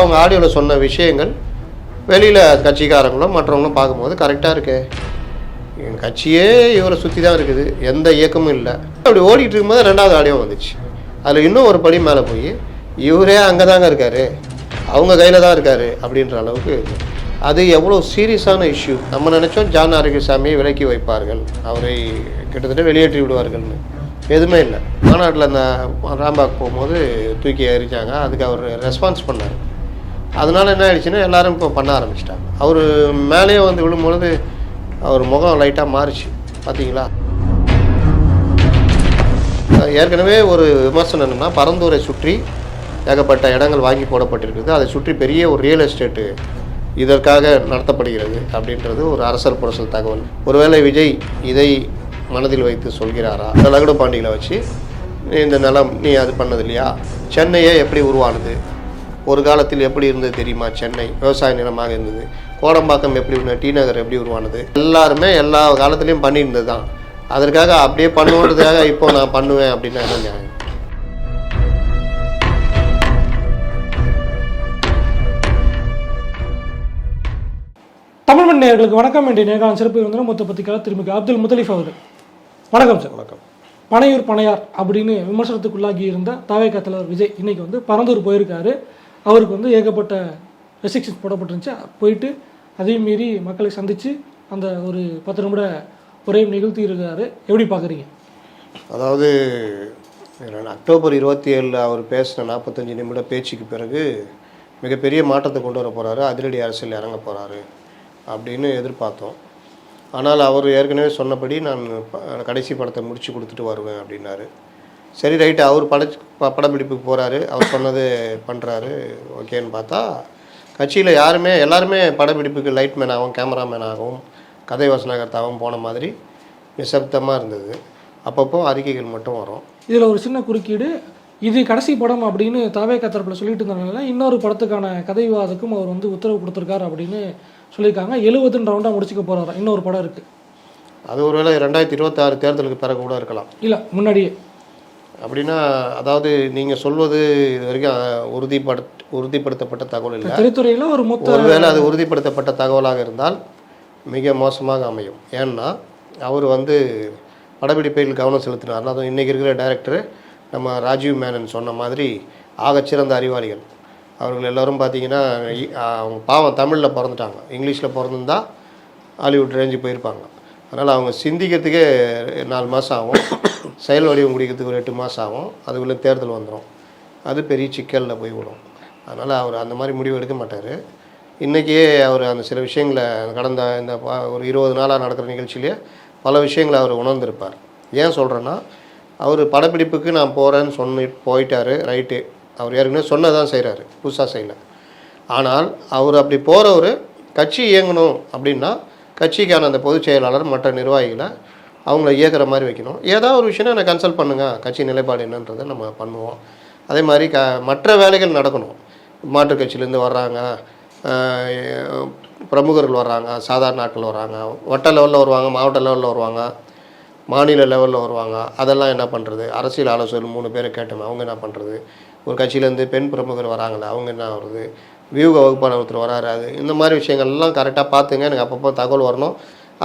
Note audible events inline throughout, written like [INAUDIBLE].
அவங்க ஆடியோவில் சொன்ன விஷயங்கள் வெளியில் கட்சிக்காரங்களும் மற்றவங்களும் பார்க்கும்போது கரெக்டாக இருக்கு. என் கட்சியே இவரை சுற்றி தான் இருக்குது எந்த இயக்கமும் இல்லை. அப்படி ஓடிட்டு இருக்கும்போது ரெண்டாவது ஆடியோ வந்துச்சு. அதில் இன்னும் ஒரு படி மேலே போய் இவரே அங்கே தாங்க இருக்காரு அவங்க கையில் தான் இருக்காரு அப்படின்ற அளவுக்கு அது எவ்வளோ சீரியஸான இஷ்யூ நம்ம நினச்சோம் ஜான் ஆரோக்கியசாமியை விலக்கி வைப்பார்கள் அவரை கிட்டத்தட்ட வெளியேற்றி விடுவார்கள்னு. எதுவுமே இல்லை. மாநாட்டில் அந்த ராம்பாக் போகும்போது தூக்கி எறிஞ்சாங்க அதுக்கு அவர் ரெஸ்பான்ஸ் பண்ணார். அதனால் என்ன ஆயிடுச்சுன்னா எல்லாரும் இப்போ பண்ண ஆரம்பிச்சிட்டாங்க. அவர் மேலேயே வந்து விழும்பொழுது அவர் முகம் லைட்டாக மாறிச்சு. பார்த்தீங்களா ஏற்கனவே ஒரு விமர்சனம் என்னென்னா பரந்தூரை சுற்றி ஏகப்பட்ட இடங்கள் வாங்கி போடப்பட்டிருக்குது. அதை சுற்றி பெரிய ஒரு ரியல் எஸ்டேட்டு இதற்காக நடத்தப்படுகிறது அப்படின்றது ஒரு அரசல் புரசல் தகவல். ஒருவேளை விஜய் இதை மனதில் வைத்து சொல்கிறாரா? இந்த லகுடு பாண்டிகளை வச்சு இந்த நிலம் நீ அது பண்ணது இல்லையா சென்னையே எப்படி உருவானது? ஒரு காலத்தில் எப்படி இருந்தது தெரியுமா? சென்னை விவசாய நிலமாக இருந்தது. கோடம்பாக்கம் எப்படி இருந்தது டி நகர் எப்படி உருவானது? எல்லாருமே எல்லா காலத்துலேயும் பண்ணியிருந்தது தான் அதற்காக அப்படியே பண்ணுன்றதுக்காக இப்போ நான் பண்ணுவேன் அப்படின்னா என்ன நியாயம் தமிழ் மண் நேயர்களுக்கு வணக்கம். என்ற நேர்காணல் சிறப்பு விருந்தினர் மூத்த பத்திரிகையாளர் திருமிகு அப்துல் முத்தலிஃப் அவர்கள். வணக்கம் சார் வணக்கம். பனையூர் பனையார் அப்படின்னு விமர்சனத்துக்குள்ளாகி இருந்த தாவேக்கா தலைவர் விஜய் இன்னைக்கு வந்து பரந்தூர் போயிருக்காரு. அவருக்கு வந்து ஏகப்பட்ட ரெஸ்ட்ரிக்ஷன்ஸ் போடப்பட்டிருந்துச்சு. போயிட்டு அதையும் மீறி மக்களை சந்தித்து அந்த ஒரு பத்து நிமிட உரையும் நிகழ்த்தி இருக்காரு எப்படி பார்க்குறீங்க? அதாவது நான் அக்டோபர் இருபத்தி ஏழில் அவர் பேசின நாற்பத்தஞ்சு நிமிட பேச்சுக்கு பிறகு மிகப்பெரிய மாற்றத்தை கொண்டு வர போகிறாரு அதிரடி அரசியல் இறங்க போகிறாரு அப்படின்னு எதிர்பார்த்தோம். ஆனால் அவர் ஏற்கனவே சொன்னபடி நான் கடைசி படத்தை முடிச்சு கொடுத்துட்டு வருவேன் அப்படின்னாரு. சரி ரைட்டு. அவர் பட ப- படப்பிடிப்புக்கு போகிறாரு அவர் சொன்னது பண்ணுறாரு ஓகேன்னு பார்த்தா கட்சியில் யாருமே எல்லாருமே படப்பிடிப்புக்கு லைட்மேன் ஆகும் கேமராமேன் கதை வசனகர்த்தாவும் போன மாதிரி நிசப்தமாக இருந்தது. அப்பப்போ அறிக்கைகள் மட்டும் வரும். இதில் ஒரு சின்ன குறுக்கீடு. இது கடைசி படம் அப்படின்னு தாவேக்கா தரப்பில் சொல்லிட்டு இருந்தனால இன்னொரு படத்துக்கான கதை விவாதத்துக்கும் அவர் வந்து உத்தரவு கொடுத்துருக்காரு அப்படின்னு சொல்லியிருக்காங்க. எழுபதுன்னு ரவுண்டாக முடிச்சுக்க போகிறாரா இன்னொரு படம் இருக்குது அது ஒருவேளை ரெண்டாயிரத்தி இருபத்தாறு தேர்தலுக்கு பிறகு கூட இருக்கலாம். இல்லை முன்னாடியே. அப்படின்னா அதாவது நீங்கள் சொல்வது இது வரைக்கும் உறுதிப்பட உறுதிப்படுத்தப்பட்ட தகவல் இல்லை. திரைத்துறையில் ஒரு மொத்த ஒருவேளை அது உறுதிப்படுத்தப்பட்ட தகவலாக இருந்தால் மிக மோசமாக அமையும். ஏன்னா அவர் வந்து படப்பிடிப்பில் கவனம் செலுத்தினார். அதுவும் இன்றைக்கி இருக்கிற டைரக்டர் நம்ம ராஜீவ் மேனன் சொன்ன மாதிரி ஆகச்சிறந்த அறிவாளிகள். அவர்கள் எல்லோரும் பார்த்தீங்கன்னா அவங்க பாவம் தமிழில் பிறந்துட்டாங்க. இங்கிலீஷில் பிறந்திருந்தா ஹாலிவுட் ரேஞ்சு போயிருப்பாங்க. அதனால் அவங்க சிந்திக்கிறதுக்கே நாலு மாதம் ஆகும். செயல் வடிவம் முடிக்கிறதுக்கு ஒரு எட்டு மாதம் ஆகும். அதுக்குள்ளே தேர்தல் வந்துடும் அது பெரிய சிக்கலில் போய் விடும் அதனால் அவர் அந்த மாதிரி முடிவு எடுக்க மாட்டார். இன்றைக்கே அவர் அந்த சில விஷயங்களை கடந்த இந்த ஒரு இருபது நாளாக நடக்கிற நிகழ்ச்சியிலே பல விஷயங்களை அவர் உணர்ந்திருப்பார். ஏன் சொல்கிறேன்னா அவர் படப்பிடிப்புக்கு நான் போகிறேன்னு சொன்ன போயிட்டார் ரைட்டு. அவர் ஏற்கனவே சொன்னதான் செய்கிறாரு புதுசாக செய்யலை. ஆனால் அவர் அப்படி போகிறவர் கட்சி இயங்கணும் அப்படின்னா கட்சிக்கான அந்த பொதுச் செயலாளர் மற்ற நிர்வாகிகளை அவங்கள இயக்குற மாதிரி வைக்கணும். ஏதாவது ஒரு விஷயம் என்னை கன்சல்ட் பண்ணுங்கள் கட்சி நிலைப்பாடு என்னன்றதை நம்ம பண்ணுவோம். அதே மாதிரி க மற்ற வேலைகள் நடக்கணும். மாற்றுக் கட்சியிலேருந்து வர்றாங்க. பிரமுகர்கள் வர்றாங்க. சாதாரண ஆட்கள் வர்றாங்க. வட்ட லெவலில் வருவாங்க மாவட்ட லெவலில் வருவாங்க. மாநில லெவலில் வருவாங்க. அதெல்லாம் என்ன பண்ணுறது அரசியல் ஆலோசகர் மூணு பேரை கேட்டோம் அவங்க என்ன பண்ணுறது ஒரு கட்சியிலேருந்து பெண் பிரமுகர் வராங்களே அவங்க என்ன ஆகுறது? வியூக வகுப்பான ஒருத்தர் வராரு அது. இந்த மாதிரி விஷயங்கள்லாம் கரெக்டாக பார்த்துங்க. எனக்கு அப்பப்போ தகவல் வரணும்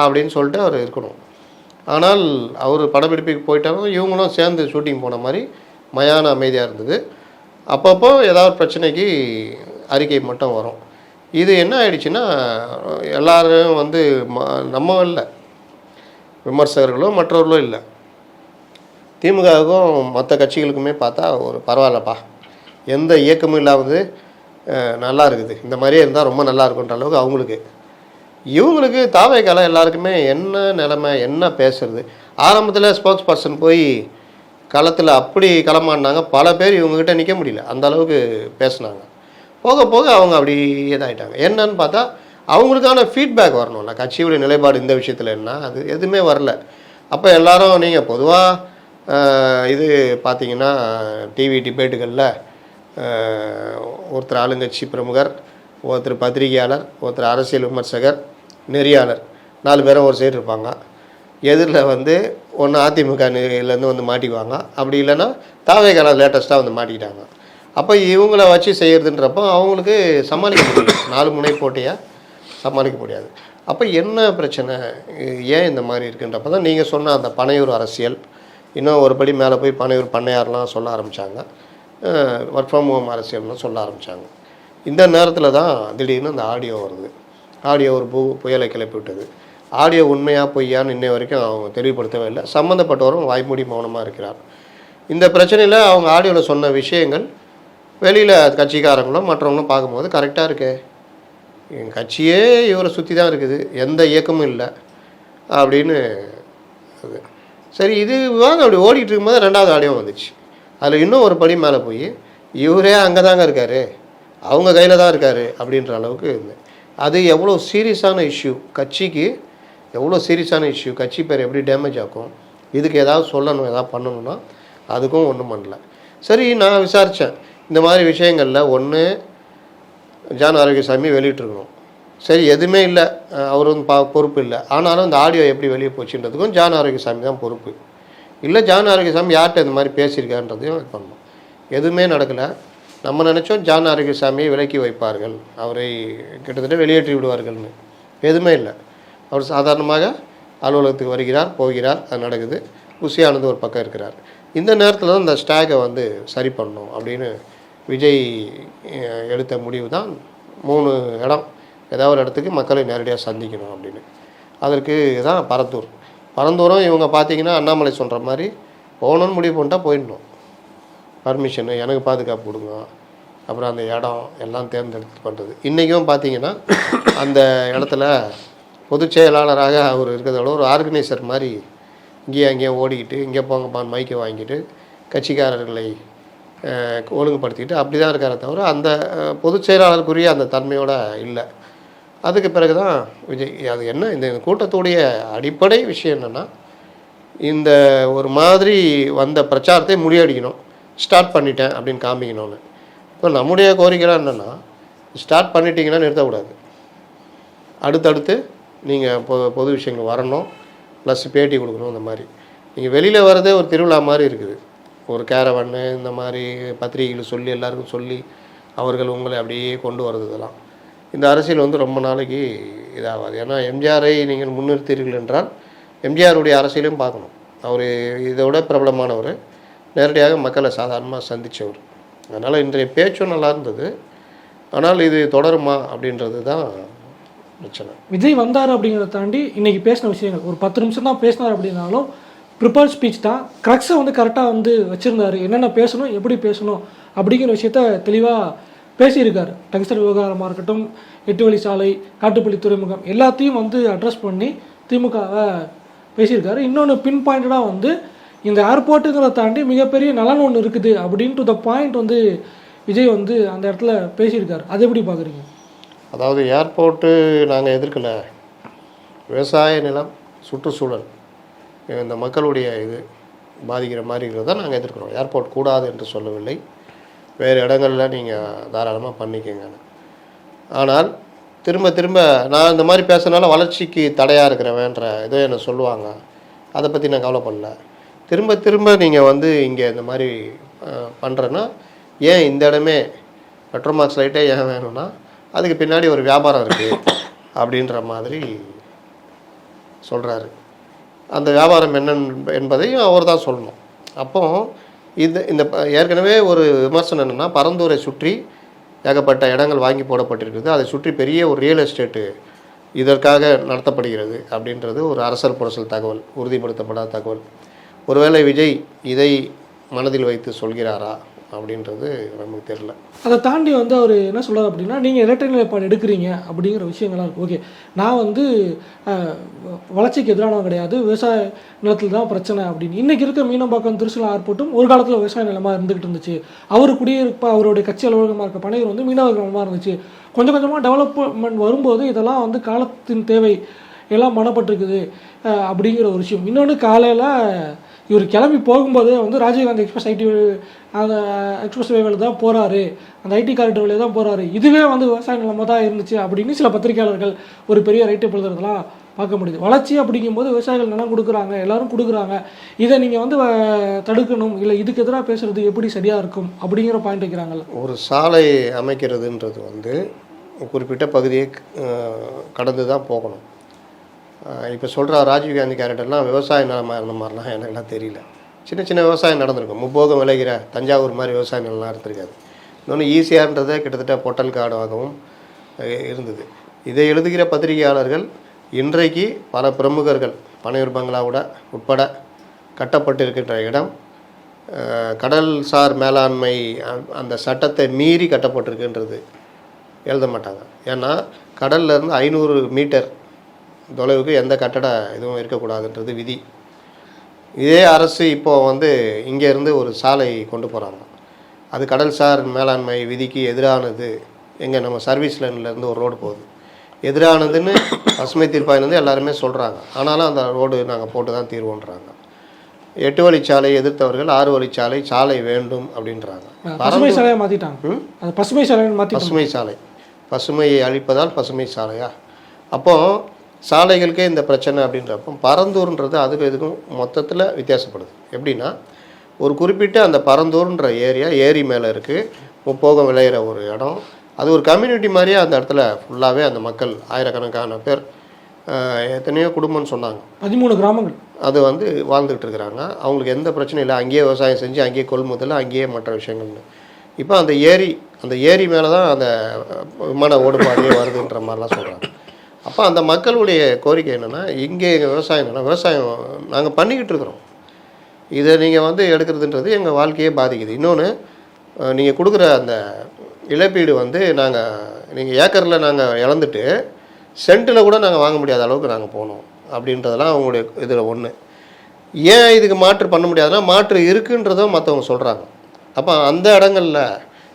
அப்படின்னு சொல்லிட்டு அவர் இருக்கணும். ஆனால் அவர் படப்பிடிப்புக்கு போயிட்டாலும் இவங்களும் சேர்ந்து ஷூட்டிங் போன மாதிரி மயான அமைதியாக இருந்தது. அப்பப்போ ஏதாவது பிரச்சனைக்கு அறிக்கை மட்டும் வரும். இது என்ன ஆயிடுச்சுன்னா எல்லாரும் வந்து ம- நம்ம இல்லை. விமர்சகர்களோ மற்றவர்களோ இல்லை. திமுகவுக்கும் மற்ற கட்சிகளுக்குமே பார்த்தா ஒரு பரவாயில்லப்பா. எந்த இயக்கமும் இல்லாதது நல்லா இருக்குது. இந்த மாதிரியே இருந்தால் ரொம்ப நல்லா இருக்குன்ற அளவுக்கு அவங்களுக்கு. இவங்களுக்கு தாவைக்கால எல்லாருக்குமே என்ன நிலமை என்ன பேசுறது? ஆரம்பத்தில் ஸ்போக்ஸ் பர்சன் போய் களத்தில் அப்படி களமாடினாங்க. பல பேர் இவங்ககிட்ட நிற்க முடியல. அந்த அளவுக்கு பேசுனாங்க. போக போக அவங்க அப்படி இதாகிட்டாங்க என்னன்னு பார்த்தா அவங்களுக்கான ஃபீட்பேக் வரணும்ல. கட்சியுடைய நிலைப்பாடு இந்த விஷயத்தில் என்ன? அது எதுவுமே வரல. அப்போ எல்லாரும் நீங்கள் பொதுவாக இது பார்த்தீங்கன்னா டிவி டிபேட்டுகளில் ஒருத்தர் ஆளுங்கட்சி பிரமுகர் ஒருத்தர் பத்திரிகையாளர் ஒருத்தர் அரசியல் விமர்சகர் நெறியாளர். நாலு பேரும் ஒரு சைடு இருப்பாங்க. எதிரில் வந்து ஒன்று அதிமுக இருந்து வந்து மாட்டிக்குவாங்க. அப்படி இல்லைன்னா தாவேகால லேட்டஸ்ட்டாக வந்து மாட்டிக்கிட்டாங்க. அப்போ இவங்கள வச்சு செய்கிறதுன்றப்போ அவங்களுக்கு சமாளிக்க முடியும் நாலு முனை போட்டியாக சமாளிக்க முடியாது. அப்போ என்ன பிரச்சனை? ஏன் இந்த மாதிரி இருக்குன்றப்ப தான் நீங்கள் சொன்ன அந்த பனையூர் அரசியல். இன்னும் ஒரு படி மேலே போய் பனையூர் பண்ணையார்லாம் சொல்ல ஆரம்பித்தாங்க ஒர்க் ஃப்ரம் ஹோம் அரசியல்லாம் சொல்ல ஆரம்பித்தாங்க இந்த நேரத்தில் தான் திடீர்னு அந்த ஆடியோ வருது. ஆடியோ ஒரு பு புயலை கிளப்பி விட்டது ஆடியோ உண்மையாக பொய்யான்னு இன்னை வரைக்கும் அவங்க தெளிவுபடுத்தவே இல்லை. சம்மந்தப்பட்டவரும் வாய்மூடி மௌனமாக இருக்கிறார். இந்த பிரச்சனையில் அவங்க ஆடியோவில் சொன்ன விஷயங்கள் வெளியில் கட்சிக்காரங்களும் மற்றவங்களும் பார்க்கும்போது கரெக்டாக இருக்கே. என் கட்சியே இவரை சுற்றி தான் இருக்குது. எந்த இயக்கமும் இல்லை. அப்படின்னு அது. சரி இது வாங்க அப்படி ஓடிட்டு இருக்கும்போது ரெண்டாவது ஆடியோ வந்துச்சு. அதில் இன்னும் ஒரு படி மேலே போய் இவரே அங்கே தாங்க இருக்காரு. அவங்க கையில் தான் இருக்காரு அப்படின்ற அளவுக்கு இருந்தேன் அது எவ்வளோ சீரியஸான இஷ்யூ? கட்சிக்கு எவ்வளோ சீரியஸான இஷ்யூ? கட்சி பேர் எப்படி டேமேஜ் ஆகும் இதுக்கு ஏதாவது சொல்லணும் ஏதாவது பண்ணணும்னா அதுக்கும் ஒன்றும் பண்ணல. சரி நான் விசாரித்தேன் இந்த மாதிரி விஷயங்களில் ஒன்று ஜான் ஆரோக்கியசாமி வெளியிட்டிருக்கணும். சரி எதுவுமே இல்லை. அவரும் அவர் வந்து பா பொறுப்பு இல்லை. ஆனாலும் அந்த ஆடியோ எப்படி வெளியே போச்சுன்றதுக்கும் ஜான் ஆரோக்கியசாமி தான் பொறுப்பு. இல்லை ஜான் ஆரோக்கியசாமி யார்கிட்ட இந்த மாதிரி பேசியிருக்காருன்றதையும் இது பண்ணணும். எதுவுமே நடக்கலை. நம்ம நினச்சோம் ஜான் ஆரோக்கியசாமியை விலக்கி வைப்பார்கள். அவரை கிட்டத்தட்ட வெளியேற்றி விடுவார்கள்னு. எதுவுமே இல்லை. அவர் சாதாரணமாக அலுவலகத்துக்கு வருகிறார் போகிறார் அது நடக்குது. குசியானது ஒரு பக்கம் இருக்கிறார். இந்த நேரத்தில் தான் இந்த ஸ்டாகை வந்து சரி பண்ணணும் அப்படின்னு விஜய் எடுத்த முடிவு தான். மூணு இடம். ஏதாவது ஒரு இடத்துக்கு மக்களை நேரடியாக சந்திக்கணும் அப்படின்னு. அதற்கு தான் பரந்தூர். பரந்தூரம் இவங்க பார்த்தீங்கன்னா அண்ணாமலை சொல்கிற மாதிரி போகணும்னு முடிவு பண்ணிட்டால் போயிடணும். பர்மிஷனு எனக்கு பாதுகாப்பு கொடுங்க. அப்புறம் அந்த இடம் எல்லாம் தேர்ந்தெடுத்து பண்ணுறது இன்றைக்கும் பார்த்தீங்கன்னா அந்த இடத்துல பொதுச் செயலாளராக அவர் இருக்கிறதோட ஒரு ஆர்கனைசர் மாதிரி இங்கேயும் அங்கேயே ஓடிக்கிட்டு இங்கே போங்கப்பான் மைக்கை வாங்கிட்டு கட்சிக்காரர்களை ஒழுங்குபடுத்திக்கிட்டு அப்படி தான் இருக்காரே தவிர அந்த பொதுச் செயலாளருக்குரிய அந்த தன்மையோடு இல்லை. அதுக்கு பிறகு தான் விஜய் அது என்ன இந்த கூட்டத்துடைய அடிப்படை விஷயம் என்னென்னா இந்த ஒரு மாதிரி வந்த பிரச்சாரத்தை முறியடிக்கணும். ஸ்டார்ட் பண்ணிட்டேன் அப்படின்னு காமிக்கணும்னு. இப்போ நம்முடைய கோரிக்கைலாம் என்னென்னா ஸ்டார்ட் பண்ணிட்டீங்கன்னா நிறுத்தக்கூடாது. அடுத்தடுத்து நீங்கள் பொ பொது விஷயங்கள் வரணும். ப்ளஸ் பேட்டி கொடுக்கணும் இந்த மாதிரி. நீங்கள் வெளியில் வரதே ஒரு திருவிழா மாதிரி இருக்குது. ஒரு கேரவன்னு இந்த மாதிரி பத்திரிகைகள் சொல்லி எல்லாருக்கும் சொல்லி அவர்கள் உங்களை அப்படியே கொண்டு வர்றது இதெல்லாம். இந்த அரசியல் வந்து ரொம்ப நாளைக்கு இதாகாது. ஏன்னா எம்ஜிஆரை நீங்கள் முன்னிறுத்தீர்கள் என்றால் எம்ஜிஆருடைய அரசியலையும் பார்க்கணும். அவர் இதோட பிரபலமானவர். நேரடியாக மக்களை சாதாரணமாக சந்தித்தவர் அதனால் இன்றைய பேச்சும் நல்லா இருந்தது. ஆனால் இது தொடருமா அப்படின்றது தான் பிரச்சனை. விஜய் வந்தார் அப்படிங்கிறத தாண்டி இன்றைக்கி பேசின விஷயங்கள். ஒரு பத்து நிமிஷம் தான் பேசினார் அப்படின்னாலும் ப்ரிப்பேர்ட் ஸ்பீச் தான். க்ரக்ஸை வந்து கரெக்டாக வந்து வச்சுருந்தாரு. என்னென்ன பேசணும் எப்படி பேசணும் அப்படிங்கிற விஷயத்த தெளிவாக பேசியிருக்காரு. டங்ஸ்டர் விவகாரமாக இருக்கட்டும் எட்டு வழி சாலை காட்டுப்பள்ளி துறைமுகம் எல்லாத்தையும் வந்து அட்ரஸ் பண்ணி திமுகவை பேசியிருக்காரு. இன்னொன்று பின் பாயிண்டடாக வந்து இந்த ஏர்போர்ட்டுங்கிறத தாண்டி மிகப்பெரிய நலன் ஒன்று இருக்குது அப்படின்னு டு த பாயிண்ட் வந்து விஜய் வந்து அந்த இடத்துல பேசியிருக்காரு. அது எப்படி பார்க்குறீங்க அதாவது ஏர்போர்ட்டு நாங்கள் எதிர்க்கல. விவசாய நிலம் சுற்றுச்சூழல் இந்த மக்களுடைய இது பாதிக்கிற மாதிரி தான் நாங்கள் எதிர்க்கிறோம். ஏர்போர்ட் கூடாது என்று சொல்லவில்லை. வேறு இடங்களில் நீங்கள் தாராளமாக பண்ணிக்கங்க. ஆனால் திரும்ப திரும்ப நான் இந்த மாதிரி பேசுனால வளர்ச்சிக்கு தடையாக இருக்கிறவன்ற இதை என்ன சொல்லுவாங்க. அதை பற்றி நான் கவலைப்படல. திரும்ப திரும்ப நீங்கள் வந்து இங்கே இந்த மாதிரி பண்ணுறேன்னா ஏன் இந்த இடமே பெட்ரோமாக்ஸ் லைட்டே ஏன் வேணும்னா அதுக்கு பின்னாடி ஒரு வியாபாரம் இருக்குது [COUGHS] அப்படின்ற மாதிரி சொல்கிறாரு அந்த வியாபாரம் என்ன என்பதையும் அவர் தான் சொல்லணும். அப்போ இது இந்த ஏற்கனவே ஒரு விமர்சனம் என்னென்னா பரந்தூரை சுற்றி ஏகப்பட்ட இடங்கள் வாங்கி போடப்பட்டிருக்குது. அதை சுற்றி பெரிய ஒரு ரியல் எஸ்டேட்டு இதற்காக நடத்தப்படுகிறது அப்படின்றது ஒரு அரசல் புரசல் தகவல் உறுதிப்படுத்தப்படாத தகவல். ஒருவேளை விஜய் இதை மனதில் வைத்து சொல்கிறாரா அப்படின்றது நமக்கு தெரியல. அதை தாண்டி வந்து அவர் என்ன சொல்கிறார் அப்படின்னா நீங்கள் இரட்டை நிலைப்பாடு எடுக்கிறீங்க அப்படிங்கிற விஷயங்கள்லாம் இருக்குது ஓகே நான் வந்து வளர்ச்சிக்கு எதிரானவன் கிடையாது. விவசாய நிலத்தில் தான் பிரச்சனை அப்படின்னு. இன்றைக்கி இருக்க மீனம்பாக்கம் திருச்சிலா ஏர்போர்ட்டும் ஒரு காலத்தில் விவசாய நிலமாக இருந்துகிட்டு இருந்துச்சு. அவர் குடியிருப்ப அவருடைய கட்சி அலுவலகமாக இருக்க பணிகள் வந்து மீனவ கிராமமாக இருந்துச்சு. கொஞ்சம் கொஞ்சமாக டெவலப்மெண்ட் வரும்போது இதெல்லாம் வந்து காலத்தின் தேவை எல்லாம் மனப்பட்டிருக்குது அப்படிங்கிற ஒரு விஷயம். இன்னொன்று காலையில் இவர் கிளம்பி போகும்போது வந்து ராஜீவ்காந்தி எக்ஸ்பிரஸ் ஐடி அந்த எக்ஸ்பிரஸ் வேவில் தான் போகிறாரு அந்த ஐடி காரிடர் வழியாக தான் போகிறாரு இதுவே வந்து விவசாய நிலமாக தான் இருந்துச்சு அப்படின்னு சில பத்திரிகையாளர்கள் ஒரு பெரிய ரைட்டு எழுதுறதெல்லாம் பார்க்க முடியுது. வளர்ச்சி அப்படிங்கும்போது விவசாயிகள் நிலம் கொடுக்குறாங்க எல்லாரும் கொடுக்குறாங்க. இதை நீங்கள் வந்து தடுக்கணும் இல்லை இதுக்கு எதிராக பேசுறது எப்படி சரியாக இருக்கும் அப்படிங்கிற பாயிண்ட் வைக்கிறாங்கல்ல. ஒரு சாலை அமைக்கிறதுன்றது வந்து குறிப்பிட்ட பகுதியை கடந்து தான் போகணும். இப்போ சொல்கிற ராஜீவ்காந்தி கேரக்டர்லாம் விவசாய நிலமாக இருந்த மாதிரிலாம் எனக்குலாம் தெரியல. சின்ன சின்ன விவசாயம் நடந்திருக்கும். முப்போகம் விளைகிற தஞ்சாவூர் மாதிரி விவசாய நிலம்லாம் இருந்திருக்காது இன்னொன்று ஈஸியாகன்றதே கிட்டத்தட்ட பொட்டல் காடாகவும் இருந்தது. இதை எழுதுகிற பத்திரிகையாளர்கள் இன்றைக்கு பல பிரமுகர்கள் பனையூர் பங்களாவோட உட்பட கட்டப்பட்டிருக்கின்ற இடம் கடல்சார் மேலாண்மை அ- அந்த சட்டத்தை மீறி கட்டப்பட்டிருக்குன்றது எழுத மாட்டாங்க. ஏன்னா கடல்லேருந்து ஐநூறு மீட்டர் தொலைவுக்கு எந்த கட்டட இதுவும் இருக்கக்கூடாதுன்றது விதி. இதே அரசு இப்போ வந்து இங்கே இருந்து ஒரு சாலை கொண்டு போகிறாங்க அது கடல்சார் மேலாண்மை விதிக்கு எதிரானது. எங்கே நம்ம சர்வீஸ் லைன்லேருந்து ஒரு ரோடு போகுது. எதிரானதுன்னு பசுமை தீர்ப்பாயிலேருந்து எல்லாருமே சொல்கிறாங்க ஆனாலும் அந்த ரோடு நாங்கள் போட்டு தான் தீர்வோன்றாங்க. எட்டு வழிச்சாலை எதிர்த்தவர்கள் ஆறு வழிச்சாலை சாலை வேண்டும் அப்படின்றாங்க. பசுமை சாலையை மாற்றிட்டாங்க அது பசுமை மாற்றி பசுமை சாலை. பசுமையை அழிப்பதால் பசுமை சாலையா? அப்போ சாலைகளுக்கே இந்த பிரச்சனை அப்படின்றப்போ பரந்தூர்ன்றது அதுக்கு இதுக்கும் மொத்தத்தில் வித்தியாசப்படுது. எப்படின்னா ஒரு குறிப்பிட்ட அந்த பரந்தூர்ன்ற ஏரியா ஏரி மேலே இருக்குது முப்போகம் விளையிற ஒரு இடம். அது ஒரு கம்யூனிட்டி மாதிரியே அந்த இடத்துல ஃபுல்லாகவே அந்த மக்கள் ஆயிரக்கணக்கான பேர் எத்தனையோ குடும்பம்னு சொன்னாங்க. பதிமூணு கிராமங்கள். அது வந்து வாழ்ந்துகிட்டு இருக்கிறாங்க. அவங்களுக்கு எந்த பிரச்சனையும் இல்லை. அங்கேயே விவசாயம் செஞ்சு அங்கேயே கொள்முதல் அங்கேயே மற்ற விஷயங்கள்னு. இப்போ அந்த ஏரி அந்த ஏரி மேலே தான் அந்த விமான ஓடுபாடே வருதுன்ற மாதிரிலாம் சொல்கிறாங்க அப்போ அந்த மக்களுடைய கோரிக்கை என்னென்னா இங்கே எங்கள் விவசாயம் விவசாயம் நாங்கள் பண்ணிக்கிட்டு இருக்கிறோம். இதை நீங்கள் வந்து எடுக்கிறதுன்றது எங்கள் வாழ்க்கையே பாதிக்குது. இன்னொன்று நீங்கள் கொடுக்குற அந்த இழப்பீடு வந்து நாங்கள் நீங்கள் ஏக்கரில் நாங்கள் இழந்துட்டு சென்ட்டில் கூட நாங்கள் வாங்க முடியாத அளவுக்கு நாங்கள் போனோம். அப்படின்றதெல்லாம் அவங்களுடைய இதில் ஒன்று ஏன் இதுக்கு மாற்று பண்ண முடியாதுன்னா மாற்று இருக்குன்றதும் மற்றவங்க சொல்கிறாங்க அப்போ அந்த இடங்களில்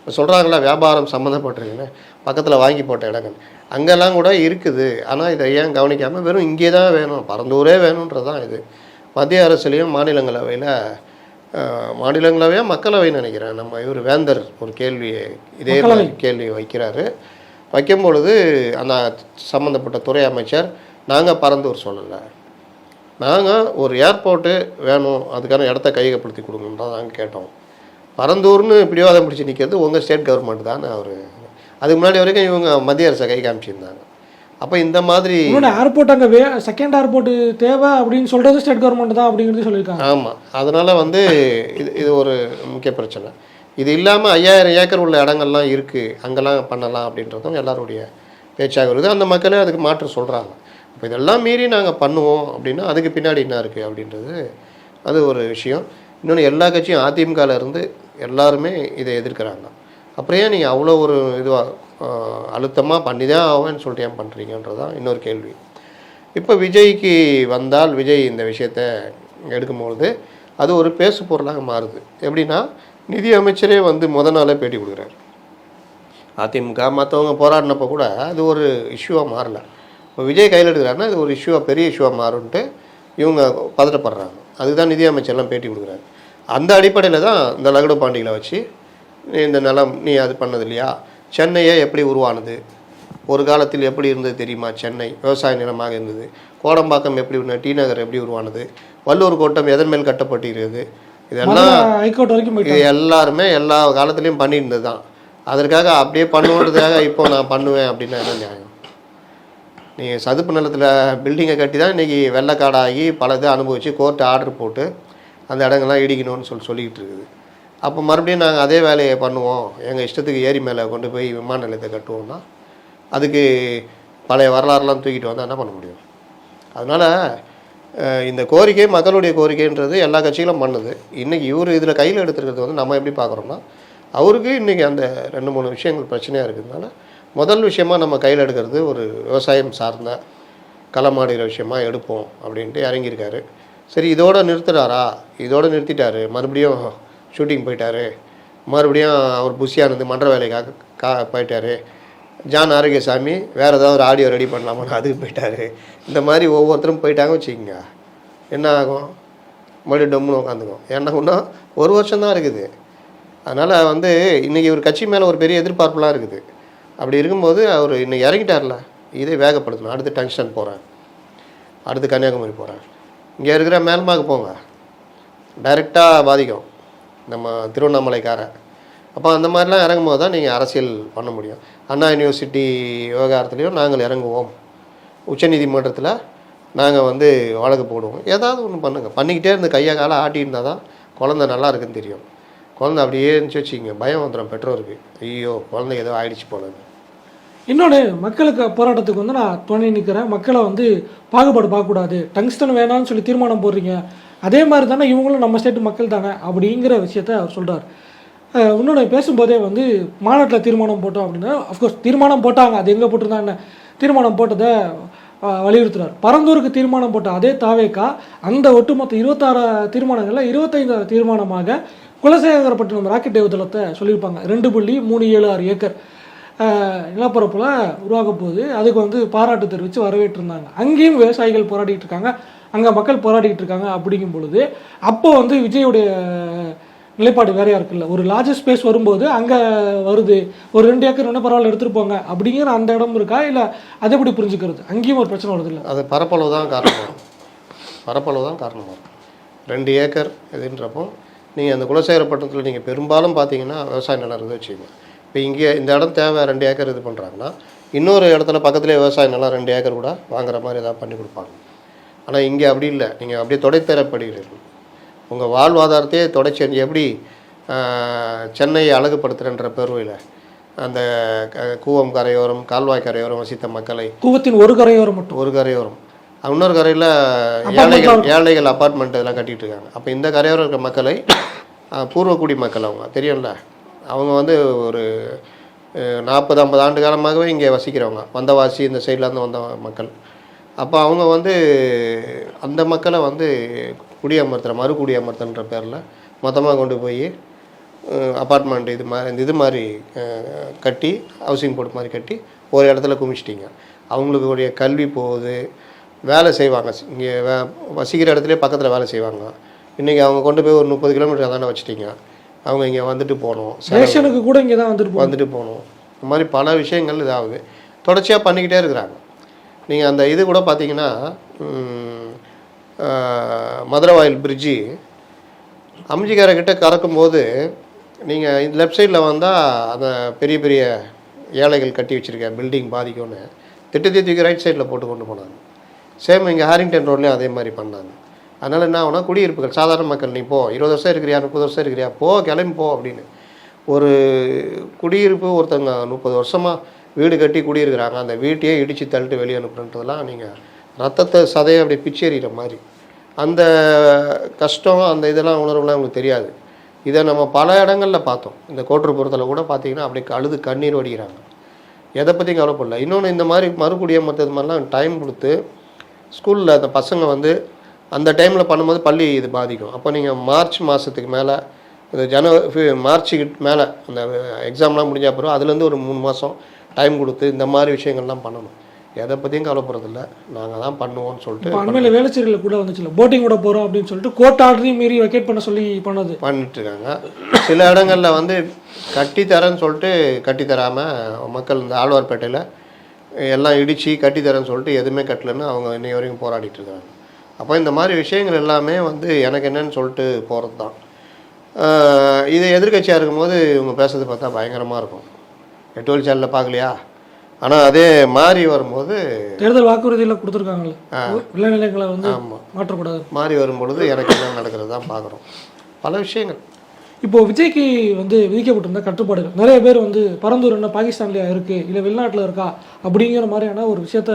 இப்போ சொல்கிறாங்களா வியாபாரம் சம்மந்தப்பட்டிருக்குன்னு பக்கத்தில் வாங்கி போட்ட இடங்கள் அங்கெல்லாம் கூட இருக்குது. ஆனால் இதை ஏன் கவனிக்காமல் வெறும் இங்கே தான் வேணும். பரந்தூரே வேணுன்றது தான் இது. மத்திய அரசுலேயும் மாநிலங்களவையில் அஹ், மாநிலங்களவையா மக்களவை நினைக்கிறேன். நம்ம இவர் வேந்தர் ஒரு கேள்வியை இதே மாதிரி கேள்வி வைக்கிறாரு. வைக்கும் பொழுது அந்த சம்மந்தப்பட்ட துறை அமைச்சர் நாங்கள் பரந்தூர் சொல்லலை. நாங்கள் ஒரு ஏர்போர்ட்டு வேணும். அதுக்கான இடத்த கையகப்படுத்தி கொடுங்கன்னு தான் நாங்கள் கேட்டோம். பரந்தூர்னு பிடிவாதம் பிடிச்சி நிற்கிறது உங்கள் ஸ்டேட் கவர்மெண்ட் தான் அவர். அதுக்கு முன்னாடி வரைக்கும் இவங்க மத்திய அரசை கை காமிச்சிருந்தாங்க. அப்போ இந்த மாதிரி ஏர்போர்ட் அங்கே வே செகண்ட் ஏர்போர்ட் தேவை அப்படின்னு சொல்கிறது ஸ்டேட் கவர்மெண்ட் தான் அப்படிங்கிறது சொல்லியிருக்காங்க. ஆமாம் அதனால் வந்து இது இது ஒரு முக்கிய பிரச்சனை. இது இல்லாமல் ஐயாயிரம் ஏக்கர் உள்ள இடங்கள்லாம் இருக்குது அங்கெல்லாம் பண்ணலாம் அப்படின்றதும் எல்லாருடைய பேச்சாக வருது அந்த மக்களே அதுக்கு மாற்று சொல்கிறாங்க இப்போ இதெல்லாம் மீறி நாங்கள் பண்ணுவோம் அப்படின்னா அதுக்கு பின்னாடி என்ன இருக்குது அப்படின்றது அது ஒரு விஷயம். இன்னொன்று எல்லா கட்சியும் அதிமுகவில் இருந்து எல்லாருமே இதை எதிர்க்கிறாங்க. அப்புறம் ஏன் நீங்கள் அவ்வளோ ஒரு இதுவாக அழுத்தமாக பண்ணி தான் ஆவேன்னு சொல்லிட்டு ஏன் பண்ணுறீங்கன்றது தான் இன்னொரு கேள்வி. இப்போ விஜய்க்கு வந்தால் விஜய் இந்த விஷயத்தை எடுக்கும்பொழுது அது ஒரு பேசு பொருளாக மாறுது. எப்படின்னா நிதி அமைச்சரே வந்து முத நாளே பேட்டி கொடுக்குறாரு. அதிமுக மற்றவங்க போராடினப்போ கூட அது ஒரு இஷ்யூவாக மாறல. இப்போ விஜய் கையில் எடுக்கிறாருன்னா இது ஒரு இஷ்யூவாக பெரிய இஷ்யூவாக மாறுன்ட்டு இவங்க பதட்டப்படுறாங்க. அதுதான் நிதி அமைச்சர்லாம் பேட்டி கொடுக்குறாரு. அந்த அடிப்படையில் தான் இந்த லகடு பாண்டிகளை வச்சு நீ இந்த நிலம் நீ அது பண்ணது இல்லையா? சென்னையே எப்படி உருவானது? ஒரு காலத்தில் எப்படி இருந்தது தெரியுமா சென்னை? விவசாய நிலமாக இருந்தது. கோடம்பாக்கம் எப்படி டி நகர் எப்படி உருவானது? வள்ளூர் கோட்டம் எதன் மேல் கட்டப்பட்டிருக்கிறது? இதெல்லாம் ஹைகோர்ட் வரைக்கும் இது எல்லாருமே எல்லா காலத்துலேயும் பண்ணியிருந்தது தான் அதற்காக அப்படியே பண்ணுன்றதுக்காக இப்போ நான் பண்ணுவேன் அப்படின்னா என்ன நியாயம்? நீங்கள் சதுப்பு நிலத்தில் பில்டிங்கை கட்டி தான் இன்றைக்கி வெள்ளக்காடாகி பல இதை அனுபவித்து கோர்ட்டு ஆர்டர் போட்டு அந்த இடங்கள்லாம் இடிக்கணும்னு சொல்லி சொல்லிக்கிட்டு இருக்குது. அப்போ மறுபடியும் நாங்கள் அதே வேலையை பண்ணுவோம். எங்கள் இஷ்டத்துக்கு ஏரி மேலே கொண்டு போய் விமான நிலையத்தை கட்டுவோம்னா அதுக்கு பழைய வரலாறுலாம் தூக்கிட்டு வந்தால் என்ன பண்ண முடியும்? அதனால் இந்த கோரிக்கை மக்களுடைய கோரிக்கைன்றது எல்லா கட்சிகளும் பண்ணுது. இன்றைக்கி இவர் இதில் கையில் எடுத்துருக்கிறது வந்து நம்ம எப்படி பார்க்குறோம்னா அவருக்கு இன்றைக்கி அந்த ரெண்டு மூணு விஷயங்கள் பிரச்சனையாக இருக்கிறதுனால முதல் விஷயமா நம்ம கையில் எடுக்கிறது ஒரு விவசாயம் சார்ந்த களமாடுகிற விஷயமா எடுப்போம் அப்படின்ட்டு இறங்கியிருக்காரு. சரி இதோடு நிறுத்துறாரா இதோடு நிறுத்திட்டாரு. மறுபடியும் ஷூட்டிங் போயிட்டாரு. மறுபடியும் அவர் புஷியானது மன்ற வேலைக்காக கா போயிட்டாரு. ஜான் ஆரோக்கியசாமி வேறு ஏதாவது ஒரு ஆடியோ ரெடி பண்ணலாமான்னு அதுக்கு போயிட்டாரு. இந்த மாதிரி ஒவ்வொருத்தரும் போயிட்டாங்க வச்சுக்கோங்க. என்ன ஆகும்? மறுபடியும் டம்முன்னு உட்காந்துக்கும். ஏன்னா இன்னும் ஒரு வருஷம் தான் இருக்குது. அதனால் வந்து இன்றைக்கி ஒரு கட்சி மேலே ஒரு பெரிய எதிர்பார்ப்புலாம் இருக்குது. அப்படி இருக்கும்போது அவர் இன்னைக்கு இறங்கிட்டார்ல இதை வேகப்படுத்தணும். அடுத்து டங்ஷன் போகிறேன் அடுத்து கன்னியாகுமரி போகிறேன் இங்கே இருக்கிற மேல்மாக்கு போங்க. டைரெக்டாக பாதிக்கும் நம்ம திருவண்ணாமலைக்காரன். அப்போ அந்த மாதிரிலாம் இறங்கும் போது தான் நீங்கள் அரசியல் பண்ண முடியும். அண்ணா யூனிவர்சிட்டி விவகாரத்துலேயும் நாங்கள் இறங்குவோம். உச்சநீதிமன்றத்தில் நாங்கள் வந்து வழக்கு போடுவோம். ஏதாவது ஒன்று பண்ணுங்கள் பண்ணிக்கிட்டே இருந்து கையை காலை ஆட்டியிருந்தால் தான் குழந்த நல்லா இருக்குன்னு தெரியும். குழந்தை அப்படியே இருந்துச்சு வச்சுக்கிங்க. பயம் வந்துடும் பெற்றோருக்கு. ஐயோ குழந்தை ஏதோ ஆயிடுச்சு போலன்னு. இன்னொன்று மக்களுக்கு போராட்டத்துக்கு வந்து நான் துணை நிற்கிறேன் மக்களை வந்து பாகுபாடு பார்க்கக்கூடாது. டங்ஸ்டன் வேணாம்னு சொல்லி தீர்மானம் போடுறீங்க. அதே மாதிரி தானே இவங்களும் நம்ம ஸ்டேட் மக்கள் தானே அப்படிங்கிற விஷயத்த அவர் சொல்கிறார் இன்னொன்று பேசும்போதே வந்து மாநாட்டில் தீர்மானம் போட்டோம் அப்படின்னா அஃப்கோர்ஸ் தீர்மானம் போட்டாங்க. அது எங்கே போட்டிருந்தா என்ன? தீர்மானம் போட்டதை வலியுறுத்துறார். பரந்தூருக்கு தீர்மானம் போட்ட அதே தாவேக்கா அந்த ஒட்டுமொத்த இருபத்தாறு தீர்மானங்களில் இருபத்தைந்து தீர்மானமாக குலசேகரப்பட்டினம் ராக்கெட் ஏவுதளத்தை சொல்லியிருப்பாங்க. ரெண்டு புள்ளி மூணு ஏழு ஆறு ஏக்கர். ஆஹ் நிலப்பரப்பில் உருவாக போகுது. அதுக்கு வந்து பாராட்டு தெரிவித்து வரவேற்றிருந்தாங்க. அங்கேயும் விவசாயிகள் போராடிட்டு இருக்காங்க. அங்கே மக்கள் போராடிட்டு இருக்காங்க அப்படிங்கும் பொழுது அப்போ வந்து விஜயுடைய நிலைப்பாடு வேறையாக இருக்குல்ல. ஒரு லார்ஜஸ்ட் ஸ்பேஸ் வரும்போது அங்கே வருது. ஒரு ரெண்டு ஏக்கர் வேணா பரவாயில்ல எடுத்துகிட்டு போங்க. அப்படிங்கிற அந்த இடம் இருக்கா? இல்லை அதை எப்படி புரிஞ்சுக்கிறது? அங்கேயும் ஒரு பிரச்சனை வருது இல்லை? அது பரப்பளவு தான் காரணம். பரப்பளவு தான் காரணமாக இருக்கும் ரெண்டு ஏக்கர் இதுன்றப்போ நீங்கள் அந்த குலசேகரப்பட்டினத்தில் நீங்கள் பெரும்பாலும் பார்த்தீங்கன்னா விவசாய நிலம் இருந்து வச்சுக்கோங்க. இப்போ இங்கே இந்த இடம் தேவை ரெண்டு ஏக்கர் இது பண்ணுறாங்கன்னா இன்னொரு இடத்துல பக்கத்துலேயே விவசாய நிலம் ரெண்டு ஏக்கர் கூட வாங்குற மாதிரி ஏதாவது பண்ணி கொடுப்பாங்க. ஆனால் இங்கே அப்படி இல்லை. நீங்கள் அப்படியே தொடைத்தரப்படுகிறீர்கள் உங்கள் வாழ்வாதாரத்தையே தொடைச்சி எப்படி சென்னையை அழகுபடுத்துகிறன்ற பேர்வையில் அந்த கூவம் கரையோரம் கால்வாய் கரையோரம் வசித்த மக்களை கூவத்தின் ஒரு கரையோரம் மட்டும்? ஒரு கரையோரம். இன்னொரு கரையில் ஏழைகள் ஏழைகள் அப்பார்ட்மெண்ட் இதெல்லாம் கட்டிட்டு இருக்காங்க. அப்போ இந்த கரையோரம் இருக்க மக்களை பூர்வக்குடி மக்கள் அவங்க. தெரியும்ல? அவங்க வந்து ஒரு நாற்பது ஐம்பது ஆண்டு காலமாகவே இங்கே வசிக்கிறவங்க. வந்தவாசி இந்த சைட்லேருந்து வந்த மக்கள். அப்போ அவங்க வந்து அந்த மக்களை வந்து குடியமர்த்தல் மறு குடியமர்த்தன்ற பேரில் மொத்தமாக கொண்டு போய் அப்பார்ட்மெண்ட் இது மாதிரி இந்த இது மாதிரி கட்டி ஹவுசிங் போர்டு மாதிரி கட்டி ஒரு இடத்துல குமிச்சிட்டிங்க. அவங்களுக்குடைய கல்வி போகுது வேலை செய்வாங்க. இங்கே வே வசிக்கிற இடத்துலயே பக்கத்தில் வேலை செய்வாங்க. இன்றைக்கி அவங்க கொண்டு போய் ஒரு முப்பது கிலோமீட்டர் தானே வச்சுட்டிங்க. அவங்க இங்கே வந்துட்டு போகணும். ரேஷனுக்கு கூட இங்கே தான் வந்துட்டு வந்துட்டு போகணும். இந்த மாதிரி பல விஷயங்கள் இதாகுது. தொடர்ச்சியாக பண்ணிக்கிட்டே இருக்கிறாங்க. நீங்கள் அந்த இது கூட பார்த்தீங்கன்னா மதுரவாயில் பிரிட்ஜி அம்ஜிக்கார கிட்ட கறக்கும்போது நீங்கள் இந்த லெஃப்ட் சைடில் வந்தால் அந்த பெரிய பெரிய ஏழைகள் கட்டி வச்சுருக்க பில்டிங் பாதிக்கும்னு திட்டத்தை தூக்கி ரைட் சைடில் போட்டு கொண்டு போனாங்க. சேம் இங்கே ஹாரிங்டன் ரோட்லேயும் அதே மாதிரி பண்ணாங்க. அதனால் என்ன ஆகுனா குடியிருப்புகள் சாதாரண மக்கள் நீ போ இருபது வருஷம் இருக்கிறியா முப்பது வருஷம் இருக்கிறியா போ கிளம்பி போ அப்படின்னு. ஒரு குடியிருப்பு ஒருத்தவங்க முப்பது வருஷமாக வீடு கட்டி குடியிருக்கிறாங்க. அந்த வீட்டையே இடித்து தள்ளிட்டு வெளியே அனுப்புறன்றதெல்லாம் நீங்கள் ரத்தத்தை சதையை அப்படியே பிச்சு எறிகிற மாதிரி. அந்த கஷ்டம் அந்த இதெல்லாம் உணர்வுலாம் உங்களுக்கு தெரியாது. இதை நம்ம பல இடங்களில் பார்த்தோம். இந்த கோட்டுப்புறத்தில் கூட பார்த்தீங்கன்னா அப்படியே அழுது கண்ணீர் வடிக்கிறாங்க. எதை பற்றியும் கவலைப்படல. இன்னொன்று இந்த மாதிரி மறுகுடியமர்த்தது மாதிரிலாம் டைம் கொடுத்து ஸ்கூலில் அந்த பசங்க வந்து அந்த டைமில் பண்ணும்போது பள்ளி இது பாதிக்கும். அப்போ நீங்கள் மார்ச் மாதத்துக்கு மேலே இந்த ஜனவரி மார்ச்சுக்கு மேலே அந்த எக்ஸாம்லாம் முடிஞ்ச அப்புறம் அதுலேருந்து ஒரு மூணு மாதம் டைம் கொடுத்து இந்த மாதிரி விஷயங்கள்லாம் பண்ணணும். எதை பற்றியும் கவலைப்படுறதில்ல. நாங்கள் தான் பண்ணுவோம்னு சொல்லிட்டு அண்மையில் வேலைச்சேரியில் கூட வந்துச்சுல போட்டிங் கூட போகிறோம் அப்படின்னு சொல்லிட்டு கோர்ட் ஆர்டரையும் மீறி வெக்கேட் பண்ண சொல்லி பண்ணது. பண்ணிட்டு இருக்காங்க சில இடங்களில் வந்து கட்டித்தரேன்னு சொல்லிட்டு கட்டித்தராமல் மக்கள் இந்த ஆழ்வார்பேட்டையில் எல்லாம் இடித்து கட்டித்தரேன்னு சொல்லிட்டு எதுவுமே கட்டலன்னு அவங்க இன்னை வரைக்கும் போராடிட்டு இருக்காங்க. அப்போ இந்த மாதிரி விஷயங்கள் எல்லாமே வந்து எனக்கு என்னன்னு சொல்லிட்டு போகிறது தான் இது எதிர்க்கட்சியாக இருக்கும்போது இவங்க பேசுறது பார்த்தா பயங்கரமாக இருக்கும். எட்டுவல் சேனலில் பார்க்கலையா? ஆனால் அதே மாறி வரும்போது தேர்தல் வாக்குறுதியில் கொடுத்துருக்காங்கல்ல விளைநிலைகளை வந்து ஆமாம் மாற்றக்கூடாது. மாறி வரும்பொழுது எனக்கு என்ன நடக்கிறது தான் பார்க்குறோம். பல விஷயங்கள். இப்போ விஜய்க்கு வந்து விதிக்கப்பட்டிருந்த கட்டுப்பாடுகள். நிறைய பேர் வந்து பரந்தூர் என்ன பாகிஸ்தான்லயா இருக்கு இல்லை வெளிநாட்டில் இருக்கா அப்படிங்கிற மாதிரியான ஒரு விஷயத்த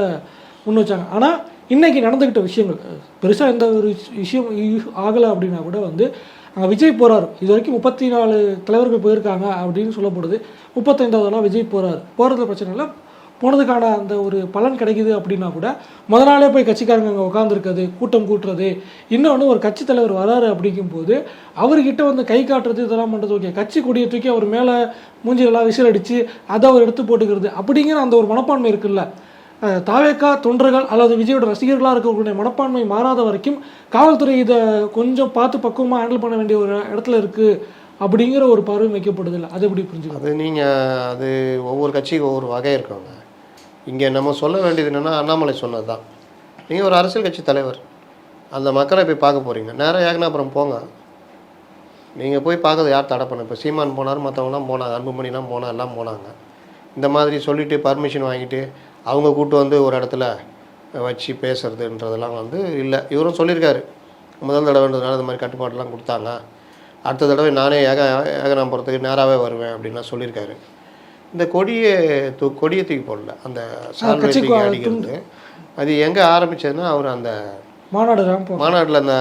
முன் வச்சாங்க. ஆனால் இன்றைக்கி நடந்துக்கிட்ட விஷயங்கள். பெருசாக எந்த ஒரு விஷயம் ஆகலை அப்படின்னா கூட வந்து அங்கே விஜய் போகிறார் இது வரைக்கும் முப்பத்தி நாலு தலைவர்கள் போயிருக்காங்க அப்படின்னு சொல்லப்படுது. முப்பத்தைந்தாவதெல்லாம் விஜய் போகிறார் போகிறதுல பிரச்சனை இல்லை. போனதுக்கான அந்த ஒரு பலன் கிடைக்குது அப்படின்னா கூட முத நாளே போய் கட்சிக்காரங்க அங்கே உட்காந்துருக்கிறது கூட்டம் கூட்டுறது. இன்னொன்று ஒரு கட்சி தலைவர் வராரு அப்படிங்கும்போது அவர்கிட்ட வந்து கை காட்டுறது இதெல்லாம் பண்ணுறது ஓகே. கட்சி கொடியை தூக்கி அவர் மேலே மூஞ்சிலெல்லாம் விசில் அடித்து அதை அவர் எடுத்து போட்டுக்கிறது அப்படிங்கிற அந்த ஒரு மனப்பான்மை இருக்குல்ல. தாவேக்கா தொண்டர்கள் அல்லது விஜயோட ரசிகர்களாக இருக்கக்கூடிய மனப்பான்மை மாறாத வரைக்கும் காவல்துறை இதை கொஞ்சம் பார்த்து பக்குவமாக ஹேண்டில் பண்ண வேண்டிய ஒரு இடத்துல இருக்குது அப்படிங்கிற ஒரு பார்வை வைக்கப்படுது இல்லை? அது எப்படி புரிஞ்சுக்கலாம் அது நீங்கள் அது ஒவ்வொரு கட்சிக்கு ஒவ்வொரு வகை இருக்காங்க. இங்கே நம்ம சொல்ல வேண்டியது என்னென்னா அண்ணாமலை சொன்னது தான் நீங்கள் ஒரு அரசியல் கட்சி தலைவர். அந்த மக்களை போய் பார்க்க போகிறீங்க நேராக ஏகனாபுரம் போங்க. நீங்கள் போய் பார்க்கறது யார் தடை பண்ண? இப்போ சீமான் போனார் மற்றவங்களாம் போனாங்க. அன்புமணிலாம் போனால் எல்லாம் போனாங்க. இந்த மாதிரி சொல்லிவிட்டு பர்மிஷன் வாங்கிட்டு அவங்க கூட்டு வந்து ஒரு இடத்துல வச்சு பேசுறதுன்றதெல்லாம் வந்து இல்லை. இவரும் சொல்லியிருக்காரு. முதல் தடவைன்றதுனால இந்த மாதிரி கட்டுப்பாடெல்லாம் கொடுத்தாங்க. அடுத்த தடவை நானே ஏக ஏகனாபுரத்துக்கு நேராகவே வருவேன் அப்படின்லாம் சொல்லியிருக்காரு. இந்த கொடியை தூ கொடியை தூக்கி போடல. அந்த சால்வை கட்சிக்கு தூக்கி அடிக்கிறது. அது எங்கே ஆரம்பிச்சதுன்னா அவர் அந்த மாநாடு ராம்போ. மாநாட்டில் அந்த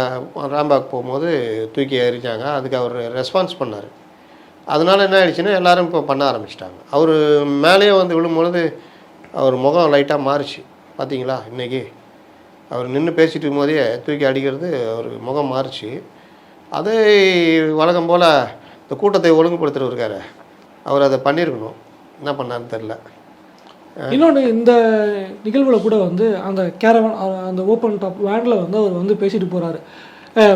ராம்பாக் போகும்போது தூக்கி எறிஞ்சாங்க. அதுக்கு அவர் ரெஸ்பான்ஸ் பண்ணார். அதனால என்ன ஆயிடுச்சுன்னா எல்லாரும் இப்போ பண்ண ஆரம்பிச்சிட்டாங்க. அவர் மேலேயே வந்து விழும்பொழுது அவர் முகம் லைட்டாக மாறுச்சு. பார்த்தீங்களா இன்னைக்கு அவர் நின்று பேசிட்டு இருக்கும்போதே தூக்கி அடிக்கிறது அவர் முகம் மாறுச்சு. அதை வழக்கம் போல் இந்த கூட்டத்தை ஒழுங்குபடுத்துகிற இருக்காரு. அவர் அதை பண்ணியிருக்கணும். என்ன பண்ணாருன்னு தெரில இன்னொன்று இந்த நிகழ்வில் கூட வந்து அந்த கேரவன் அந்த ஓப்பன் டாப் வேனில் வந்து அவர் வந்து பேசிட்டு போகிறாரு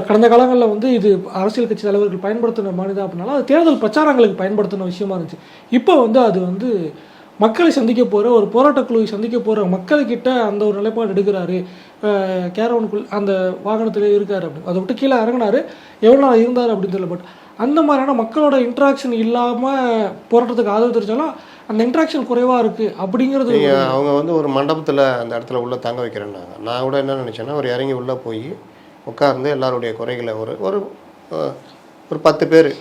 கடந்த காலங்களில் வந்து இது அரசியல் கட்சி தலைவர்கள் பயன்படுத்தின மனிதா அப்படின்னாலும் அது தேர்தல் பிரச்சாரங்களுக்கு பயன்படுத்தின விஷயமா இருந்துச்சு. இப்போ வந்து அது வந்து மக்களை சந்திக்க போகிற ஒரு போராட்டக் குழுவை சந்திக்க போகிற மக்கள்கிட்ட அந்த ஒரு நிலைப்பாடு எடுக்கிறாரு. கேரவனுக்குள் அந்த வாகனத்தில் இருக்காரு அப்படின்னு அதை விட்டு கீழே இறங்குனாரு. எவ்வளோ நாள் இருந்தார் அப்படின்னு தெரியல பட் அந்த மாதிரியான மக்களோட இன்ட்ராக்ஷன் இல்லாமல் போராட்டத்துக்கு ஆதரவு தெரிஞ்சாலும் அந்த இன்ட்ராக்ஷன் குறைவாக இருக்குது அப்படிங்கிறது ஒரு- அவங்க வந்து ஒரு மண்டபத்தில் அந்த இடத்துல உள்ளே தங்க வைக்கிறேன்னாங்க. நான் கூட என்ன நினச்சேன்னா அவர் இறங்கி உள்ளே போய் உட்கார்ந்து எல்லாருடைய குறைகளை ஒரு ஒரு ஒரு பத்து பேர்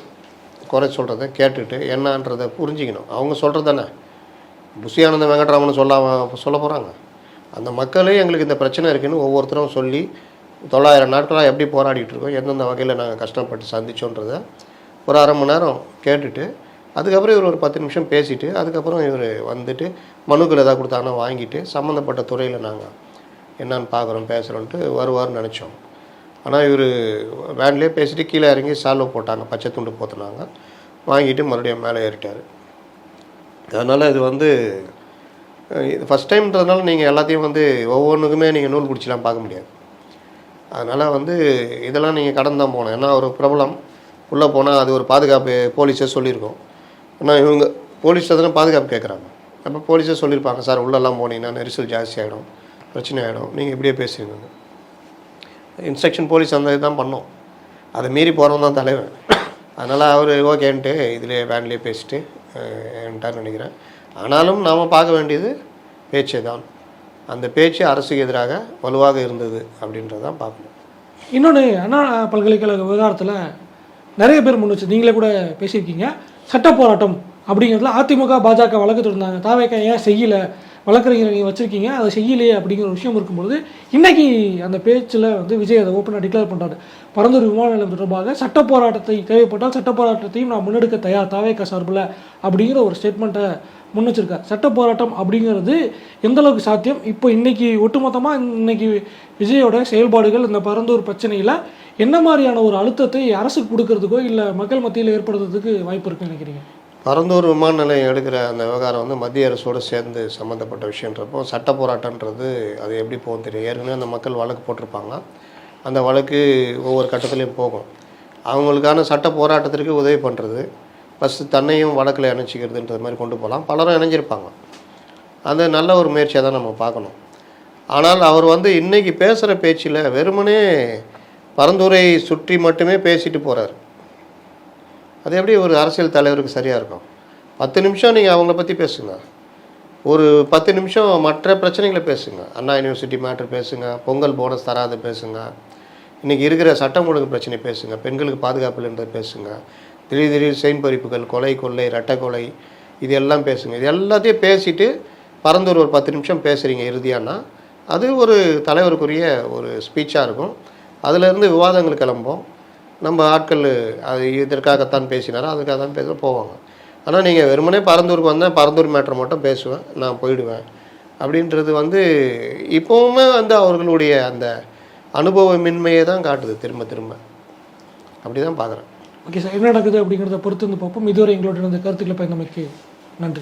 குறை சொல்கிறத கேட்டுட்டு என்னன்றதை புரிஞ்சிக்கணும். அவங்க சொல்கிறது தானே புஷியானந்த வெங்கட்ராமன் சொல்ல சொல்ல போகிறாங்க அந்த மக்களே எங்களுக்கு இந்த பிரச்சனை இருக்குன்னு ஒவ்வொருத்தரும் சொல்லி தொள்ளாயிரம் நாட்களாக எப்படி போராடிட்டு இருக்கோம் எந்தெந்த வகையில் நாங்கள் கஷ்டப்பட்டு சந்திச்சோன்றதை ஒரு அரை மணி நேரம் கேட்டுட்டு அதுக்கப்புறம் இவர் ஒரு பத்து நிமிஷம் பேசிட்டு அதுக்கப்புறம் இவர் வந்துட்டு மனுக்கள் எதாவது கொடுத்தாங்கன்னா வாங்கிட்டு சம்மந்தப்பட்ட துறையில் நாங்கள் என்னன்னு பார்க்குறோம் பேசுகிறோன்ட்டு வருவார்னு நினச்சோம். ஆனால் இவர் வேன்லேயே பேசிட்டு கீழே இறங்கி சால்வை போட்டாங்க பச்சை துண்டு போத்துனாங்க வாங்கிட்டு மறுபடியும் மேலே ஏறிட்டார். அதனால் இது வந்து இது ஃபஸ்ட் டைம்ன்றதுனால நீங்கள் எல்லாத்தையும் வந்து ஒவ்வொன்றுக்குமே நீங்கள் நூல் பிடிச்சிலாம் பார்க்க முடியாது. அதனால் வந்து இதெல்லாம் நீங்கள் கடந்து தான் போகணும். ஏன்னா ஒரு பிரபலம் உள்ளே போனால் அது ஒரு பாதுகாப்பு போலீஸே சொல்லியிருக்கோம். ஆனால் இவங்க போலீஸ் தானே பாதுகாப்பு கேட்குறாங்க. அப்போ போலீஸே சொல்லியிருப்பாங்க சார் உள்ளெல்லாம் போனீங்கன்னா நெரிசல் ஜாஸ்தி ஆகிடும் பிரச்சனை ஆகிடும் நீங்கள் இப்படியே பேசுவீங்க இன்ஸ்ட்ரக்ஷன் போலீஸ் அந்த இதுதான் பண்ணோம். அதை மீறி போகிறவன் தான் தலைவன். அதனால் அவர் ஓகேன்ட்டு இதிலே வேன்லேயே பேசிட்டு நினைக்கிறேன். ஆனாலும் நாம் பார்க்க வேண்டியது பேச்சே தான். அந்த பேச்சு அரசுக்கு எதிராக வலுவாக இருந்தது அப்படின்றதான் பார்க்கணும். இன்னொன்று அண்ணா பல்கலைக்கழக விவகாரத்தில் நிறைய பேர் முன் வச்சு நீங்களே கூட பேசியிருக்கீங்க. சட்ட போராட்டம் அப்படிங்கிறதுல அதிமுக பாஜக வழக்கு தொடர்ந்தாங்க தாவேக்கா ஏன் செய்யலை? வழக்கறிஞர் நீங்கள் வச்சுருக்கீங்க. அதை செய்யலையே அப்படிங்கிற ஒரு விஷயம் இருக்கும்பொழுது இன்றைக்கி அந்த பேச்சில் வந்து விஜய் அதை ஓப்பனாக டிக்ளேர் பண்ணுறாரு பரந்தூர் விமான நிலையம் தொடர்பாக சட்ட போராட்டத்தை தேவைப்பட்டால் சட்ட போராட்டத்தையும் நான் முன்னெடுக்க தயார். தாவேக்கா சார்பில் அப்படிங்கிற ஒரு ஸ்டேட்மெண்ட்டை முன் வச்சிருக்கார் சட்ட போராட்டம் அப்படிங்கிறது எந்த அளவுக்கு சாத்தியம்? இப்போ இன்றைக்கி ஒட்டுமொத்தமாக இன்னைக்கு விஜயோட செயல்பாடுகள் இந்த பரந்தூர் பிரச்சனையில் என்ன மாதிரியான ஒரு அழுத்தத்தை அரசுக்கு கொடுக்கறதுக்கோ இல்லை மக்கள் மத்தியில் ஏற்படுறதுக்கு வாய்ப்பு இருக்குன்னு நினைக்கிறீங்க? பரந்தூர் விமான நிலையம் எடுக்கிற அந்த விவகாரம் வந்து மத்திய அரசோடு சேர்ந்து சம்மந்தப்பட்ட விஷயன்றப்போ சட்ட போராட்டன்றது அது எப்படி போகும் தெரியும் ஏற்கனவே அந்த மக்கள் வழக்கு போட்டிருப்பாங்க. அந்த வழக்கு ஒவ்வொரு கட்டத்துலேயும் போகும். அவங்களுக்கான சட்ட போராட்டத்திற்கு உதவி பண்ணுறது ப்ளஸ் தன்னையும் வழக்கில் இணைச்சிக்கிறதுன்றது மாதிரி கொண்டு போகலாம் பலரும் இணைஞ்சிருப்பாங்க. அந்த நல்ல ஒரு முயற்சியாக தான் நம்ம பார்க்கணும். ஆனால் அவர் வந்து இன்றைக்கி பேசுகிற பேச்சில் வெறுமனே பரந்துரை சுற்றி மட்டுமே பேசிட்டு போகிறார் அது எப்படி ஒரு அரசியல் தலைவருக்கு சரியாக இருக்கும்? பத்து நிமிஷம் நீங்கள் அவங்கள பற்றி பேசுங்க. ஒரு பத்து நிமிஷம் மற்ற பிரச்சனைகளை பேசுங்க. அண்ணா யூனிவர்சிட்டி மேட்ரு பேசுங்க. பொங்கல் போனஸ் தராது பேசுங்க. இன்றைக்கி இருக்கிற சட்டம் ஒழுங்கு பிரச்சனை பேசுங்க. பெண்களுக்கு பாதுகாப்பு இல்லைன்றது பேசுங்க. திடீர் திடீர் செயின் பறிப்புகள் கொலை கொள்ளை ரெட்டை கொலை இது எல்லாம் பேசுங்க. இது எல்லாத்தையும் பேசிட்டு பரந்தூர் ஒரு பத்து நிமிஷம் பேசுகிறீங்க இறுதியானா? அது ஒரு தலைவருக்குரிய ஒரு ஸ்பீச்சாக இருக்கும். அதிலேருந்து விவாதங்கள் கிளம்பும். நம்ம ஆட்கள் அது இதற்காகத்தான் பேசினாரோ? அதுக்காக தான் பேச போவாங்க. ஆனால் நீங்கள் வெறுமனே பரந்தூருக்கு வந்தால் பரந்தூர் மேட்ரு மட்டும் பேசுவேன் நான் போயிடுவேன். அப்படின்றது வந்து இப்போவுமே வந்து அவர்களுடைய அந்த அனுபவமின்மையை தான் காட்டுது திரும்ப திரும்ப. அப்படி தான் பார்க்குறேன். ஓகே சார் என்ன நடக்குது அப்படிங்கிறத பொறுத்து வந்து பார்ப்போம். இதுவரை எங்களோட இருந்த கருத்துக்களை பயந்தமைக்கு நன்றி